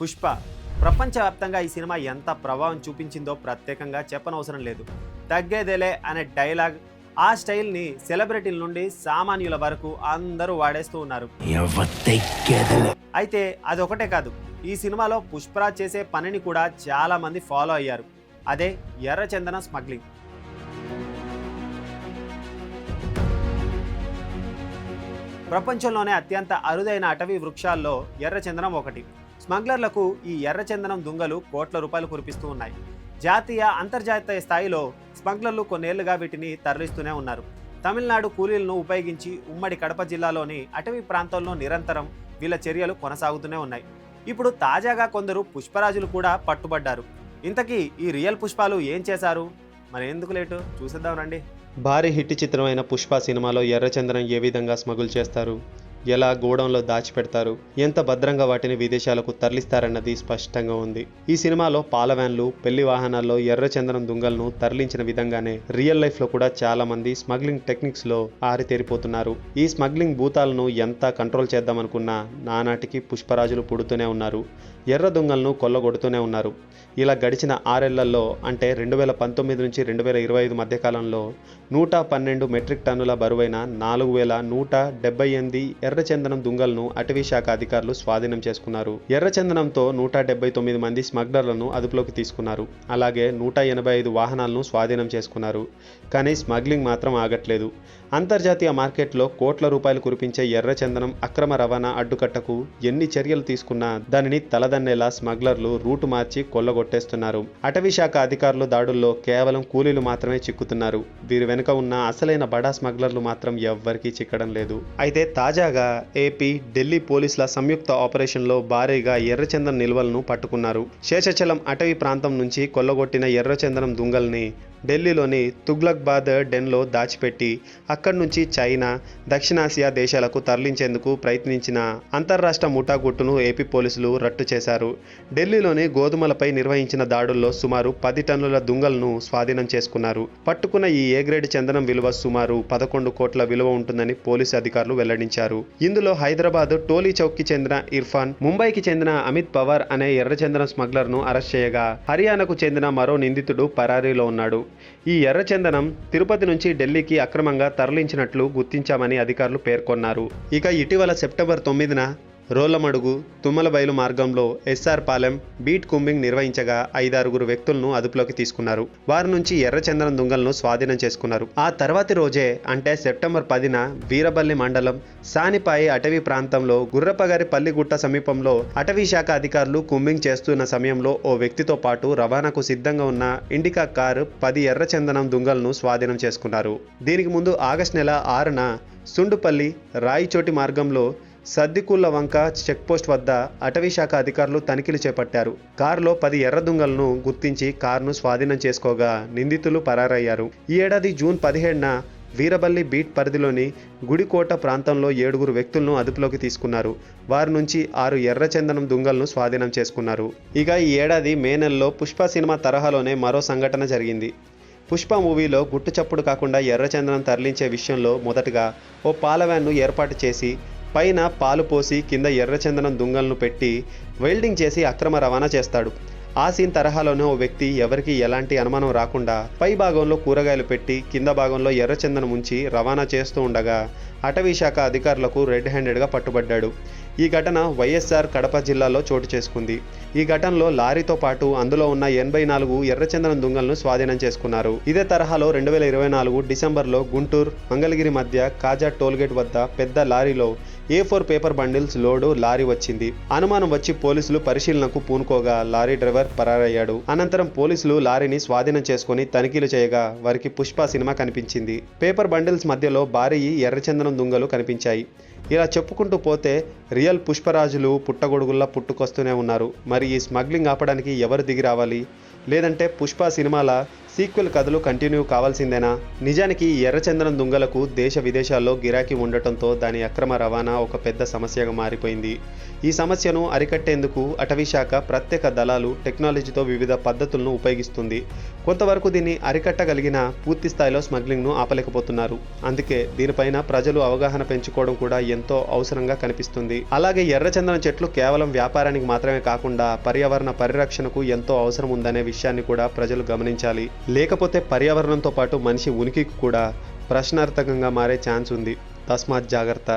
పుష్ప ప్రపంచవ్యాప్తంగా ఈ సినిమా ఎంత ప్రభావం చూపించిందో ప్రత్యేకంగా చెప్పనవసరం లేదు. తగ్గేదేలే అనే డైలాగ్ ఆ స్టైల్ని సెలబ్రిటీల నుండి సామాన్యుల వరకు అందరూ వాడేస్తూ ఉన్నారు. అయితే అదొకటే కాదు ఈ సినిమాలో పుష్పరాజ్ చేసే పనిని కూడా చాలా మంది ఫాలో అయ్యారు. అదే ఎర్రచందనం స్మగ్లింగ్. ప్రపంచంలోనే అత్యంత అరుదైన అటవీ వృక్షాల్లో ఎర్రచందనం ఒకటి. స్మగ్లర్లకు ఈ ఎర్రచందనం దుంగలు కోట్ల రూపాయలు కురిపిస్తూ ఉన్నాయి. జాతీయ అంతర్జాతీయ స్థాయిలో స్మగ్లర్లు కొన్నేళ్ళుగా వీటిని తరలిస్తూనే ఉన్నారు. తమిళనాడు కూలీలను ఉపయోగించి ఉమ్మడి కడప జిల్లాలోని అటవీ ప్రాంతంలో నిరంతరం వీళ్ళ చర్యలు కొనసాగుతూనే ఉన్నాయి. ఇప్పుడు తాజాగా కొందరు పుష్పరాజులు కూడా పట్టుబడ్డారు. ఇంతకీ ఈ రియల్ పుష్పాలు ఏం చేశారు? మరి ఎందుకు లేటు? చూసేద్దాం రండి. భారీ హిట్ చిత్రమైన పుష్ప సినిమాలో ఎర్రచందనం ఏ విధంగా స్మగుల్ చేస్తారు? ఎలా గోడౌన్లో దాచిపెడతారు? ఎంత భద్రంగా వాటిని విదేశాలకు తరలిస్తారన్నది స్పష్టంగా ఉంది. ఈ సినిమాలో పాల వ్యాన్లు పెళ్ళి వాహనాల్లో ఎర్రచందనం దుంగలను తరలించిన విధంగానే రియల్ లైఫ్లో కూడా చాలా మంది స్మగ్లింగ్ టెక్నిక్స్లో ఆరితేరిపోతున్నారు. ఈ స్మగ్లింగ్ భూతాలను ఎంత కంట్రోల్ చేద్దామనుకున్నా నానాటికి పుష్పరాజులు పుడుతూనే ఉన్నారు. ఎర్ర దొంగలను కొల్లగొడుతూనే ఉన్నారు. ఇలా గడిచిన ఆరేళ్ళలో అంటే రెండు వేల పంతొమ్మిది నుంచి రెండు వేల ఇరవై ఐదు మధ్యకాలంలో నూట పన్నెండు మెట్రిక్ టన్నుల బరువైన నాలుగు వేల నూట డెబ్బై ఎనిమిది ఎర్ర ఎర్రచందనం దుంగలను అటవీ శాఖ అధికారులు స్వాధీనం చేసుకున్నారు. ఎర్రచందనంతో నూట డెబ్బై తొమ్మిది మంది స్మగ్లర్లను అదుపులోకి తీసుకున్నారు. అలాగే నూట ఎనభై ఐదు వాహనాలను స్వాధీనం చేసుకున్నారు. కానీ స్మగ్లింగ్ మాత్రం ఆగట్లేదు. అంతర్జాతీయ మార్కెట్లో కోట్ల రూపాయలు కురిపించే ఎర్రచందనం అక్రమ రవాణా అడ్డుకట్టకు ఎన్ని చర్యలు తీసుకున్నా దానిని తలదన్నేలా స్మగ్లర్లు రూటు మార్చి కొల్లగొట్టేస్తున్నారు. అటవీ శాఖ అధికారులు దాడుల్లో కేవలం కూలీలు మాత్రమే చిక్కుతున్నారు. వీరి వెనుక ఉన్న అసలైన బడా స్మగ్లర్లు మాత్రం ఎవ్వరికీ చిక్కడం లేదు. అయితే తాజాగా ఏపీ ఢిల్లీ పోలీసుల సంయుక్త ఆపరేషన్లో భారీగా ఎర్రచందనం నిల్వలను పట్టుకున్నారు. శేషచలం అటవీ ప్రాంతం నుంచి కొల్లగొట్టిన ఎర్రచందనం దుంగల్ని ఢిల్లీలోని తుగ్లక్బాద్ డెన్లో దాచిపెట్టి అక్కడి నుంచి చైనా దక్షిణాసియా దేశాలకు తరలించేందుకు ప్రయత్నించిన అంతర్రాష్ట్ర ముఠాగుట్టును ఏపీ పోలీసులు రట్టు చేశారు. ఢిల్లీలోని గోధుమలపై నిర్వహించిన దాడుల్లో సుమారు పది టన్నుల దుంగలను స్వాధీనం చేసుకున్నారు. పట్టుకున్న ఈ ఏ గ్రేడ్ చందనం విలువ సుమారు పదకొండు కోట్ల విలువ ఉంటుందని పోలీసు అధికారులు వెల్లడించారు. ఇందులో హైదరాబాద్ టోలీ చౌక్కి చెందిన ఇర్ఫాన్ ముంబైకి చెందిన అమిత్ పవార్ అనే ఎర్రచందనం స్మగ్లర్ను అరెస్ట్ చేయగా హర్యానాకు చెందిన మరో నిందితుడు పరారీలో ఉన్నాడు. ఈ ఎర్రచందనం తిరుపతి నుంచి ఢిల్లీకి అక్రమంగా తరలించినట్లు గుర్తించామని అధికారులు పేర్కొన్నారు. ఇక ఇటీవల సెప్టెంబర్ తొమ్మిదిన రోళ్ళమడుగు తుమ్మలబయలు మార్గంలో ఎస్ఆర్ పాలెం బీట్ కుంబింగ్ నిర్వహించగా ఐదారుగురు వ్యక్తులను అదుపులోకి తీసుకున్నారు. వారి నుంచి ఎర్రచందనం దుంగలను స్వాధీనం చేసుకున్నారు. ఆ తర్వాతి రోజే అంటే సెప్టెంబర్ పదిన వీరబల్లి మండలం సానిపాయి అటవీ ప్రాంతంలో గుర్రపగారి పల్లిగుట్ట సమీపంలో అటవీ శాఖ అధికారులు కుంబింగ్ చేస్తున్న సమయంలో ఓ వ్యక్తితో పాటు రవాణాకు సిద్ధంగా ఉన్న ఇండికా కారు పది ఎర్రచందనం దుంగలను స్వాధీనం చేసుకున్నారు. దీనికి ముందు ఆగస్టు నెల ఆరున సుండుపల్లి రాయిచోటి మార్గంలో సద్దికూళ్ళ వంక చెక్పోస్ట్ వద్ద అటవీ శాఖ అధికారులు తనిఖీలు చేపట్టారు. కారులో పది ఎర్ర దుంగలను గుర్తించి కారును స్వాధీనం చేసుకోగా నిందితులు పరారయ్యారు. ఈ ఏడాది జూన్ పదిహేడున వీరబల్లి బీట్ పరిధిలోని గుడికోట ప్రాంతంలో ఏడుగురు వ్యక్తులను అదుపులోకి తీసుకున్నారు. వారి నుంచి ఆరు ఎర్రచందనం దుంగలను స్వాధీనం చేసుకున్నారు. ఇక ఈ ఏడాది మే నెలలో పుష్ప సినిమా తరహాలోనే మరో సంఘటన జరిగింది. పుష్ప మూవీలో గుట్టు చప్పుడు కాకుండా ఎర్రచందనం తరలించే విషయంలో మొదటగా ఓ పాల వ్యాన్ను ఏర్పాటు చేసి పైన పాలు పోసి కింద ఎర్రచందనం దుంగలను పెట్టి వెల్డింగ్ చేసి అక్రమ రవాణా చేస్తాడు. ఆ సీన్ తరహాలోనే ఓ వ్యక్తి ఎవరికి ఎలాంటి అనుమానం రాకుండా పై భాగంలో కూరగాయలు పెట్టి కింద భాగంలో ఎర్రచందనం ఉంచి రవాణా చేస్తూ ఉండగా అటవీ శాఖ అధికారులకు రెడ్ హ్యాండెడ్గా పట్టుబడ్డాడు. ఈ ఘటన వైఎస్ఆర్ కడప జిల్లాలో చోటు చేసుకుంది. ఈ ఘటనలో లారీతో పాటు అందులో ఉన్న ఎనభై నాలుగు ఎర్రచందనం దుంగలను స్వాధీనం చేసుకున్నారు. ఇదే తరహాలో రెండు వేల ఇరవై నాలుగు డిసెంబర్లో గుంటూరు మంగళగిరి మధ్య కాజా టోల్గేట్ వద్ద పెద్ద లారీలో A four paper bundles load lorry వచ్చింది. అనుమానం వచ్చి పోలీసులు పరిశీలనకు పూనుకోగా లారీ డ్రైవర్ పరారయ్యాడు. అనంతరం పోలీసులు లారీని స్వాధీనం చేసుకుని తనిఖీలు చేయగా వారికి పుష్ప సినిమా కనిపించింది. పేపర్ బండిల్స్ మధ్యలో భారీ ఎర్రచందనం దుంగలు కనిపించాయి. ఇలా చెప్పుకుంటూ పోతే రియల్ పుష్పరాజులు పుట్టగొడుగుల్లా పుట్టుకొస్తూనే ఉన్నారు. మరి ఈ స్మగ్లింగ్ ఆపడానికి ఎవరు దిగి రావాలి? లేదంటే పుష్ప సినిమాల సీక్వెల్ కథలు కంటిన్యూ కావాల్సిందేనా? నిజానికి ఎర్రచందనం దుంగలకు దేశ విదేశాల్లో గిరాకీ ఉండటంతో దాని అక్రమ రవాణా ఒక పెద్ద సమస్యగా మారిపోయింది. ఈ సమస్యను అరికట్టేందుకు అటవీశాఖ ప్రత్యేక దళాలు టెక్నాలజీతో వివిధ పద్ధతులను ఉపయోగిస్తుంది. కొంతవరకు దీన్ని అరికట్టగలిగిన పూర్తి స్థాయిలో స్మగ్లింగ్ను ఆపలేకపోతున్నారు. అందుకే దీనిపైన ప్రజలు అవగాహన పెంచుకోవడం కూడా ఎంతో అవసరంగా కనిపిస్తుంది. అలాగే ఎర్రచందనం చెట్లు కేవలం వ్యాపారానికి మాత్రమే కాకుండా పర్యావరణ పరిరక్షణకు ఎంతో అవసరం ఉందనే విషయాన్ని కూడా ప్రజలు గమనించాలి. లేకపోతే పర్యావరణంతో పాటు మనిషి ఉనికికి కూడా ప్రశ్నార్థకంగా మారే ఛాన్స్ ఉంది. తస్మాత్ జాగ్రత్త.